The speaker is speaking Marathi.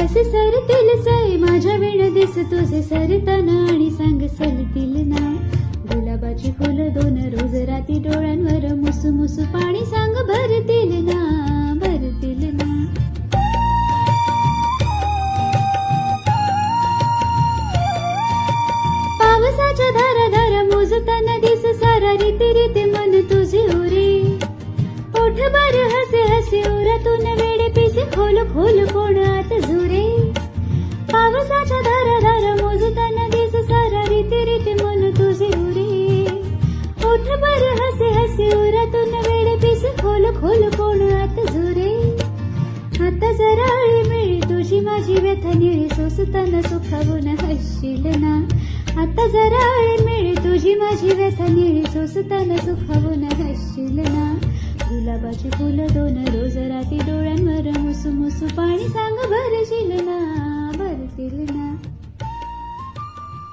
कसे सरतील साई माझ्या वेळ दिस तुझे सरताना आणि सांग सलतील ना गुलाबाची फुलं दोन रोज राती डोळ्यांवर मुसू मुसू पाणी सांग भरतील ना भरतील ना. पावसाच्या धारा धारा मोजताना दिस सारा रीती रीती जराळी मिळी तुझी माझी व्यथा निळी सोसताना सुखावून हसशील ना. आता जराळी मिळी तुझी माझी व्यथा निळी सोसताना सुखावून हसशील ना. गुलाबाची फुलं दोन रोज राती डोळ्यांवर मुसू मुसू पाणी सांग भरशील ना.